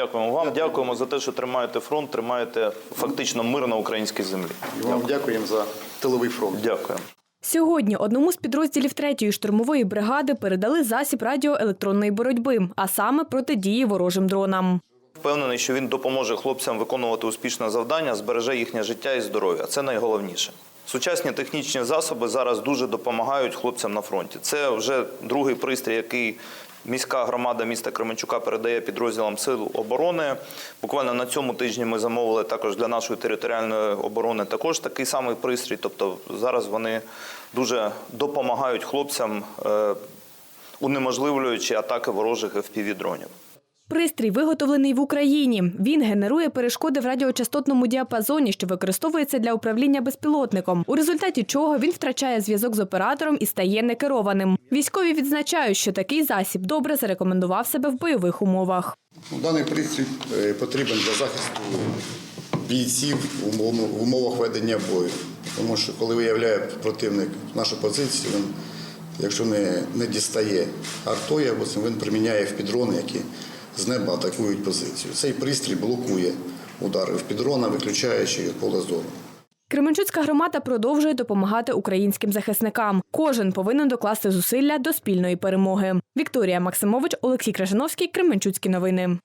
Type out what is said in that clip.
Дякуємо вам. Дякуємо за те, що тримаєте фронт, тримаєте фактично мир на українській землі. І вам дякуємо за тиловий фронт. Дякую. Сьогодні одному з підрозділів 3-ї штурмової бригади передали засіб радіоелектронної боротьби, а саме протидії ворожим дронам. Впевнений, що він допоможе хлопцям виконувати успішне завдання, збереже їхнє життя і здоров'я. Це найголовніше. Сучасні технічні засоби зараз дуже допомагають хлопцям на фронті. Це вже другий пристрій, який міська громада міста Кременчука передає підрозділам сил оборони. Буквально на цьому тижні ми замовили також для нашої територіальної оборони також такий самий пристрій. Тобто зараз вони дуже допомагають хлопцям, е, унеможливлюючи атаки ворожих FPV-дронів. Пристрій виготовлений в Україні. Він генерує перешкоди в радіочастотному діапазоні, що використовується для управління безпілотником, у результаті чого він втрачає зв'язок з оператором і стає некерованим. Військові відзначають, що такий засіб добре зарекомендував себе в бойових умовах. Ну, Даний пристрій е, потрібен для захисту бійців в умовах ведення бою. Тому що коли виявляє противник нашу позицію, він, якщо не, не дістає артою, або він приміняє в підрони, які з неба атакують позицію. Цей пристрій блокує удари в підрона, виключаючи поле зору. Кременчуцька громада продовжує допомагати українським захисникам. Кожен повинен докласти зусилля до спільної перемоги. Вікторія Максимович, Олексій Крашановський, Кременчуцькі новини.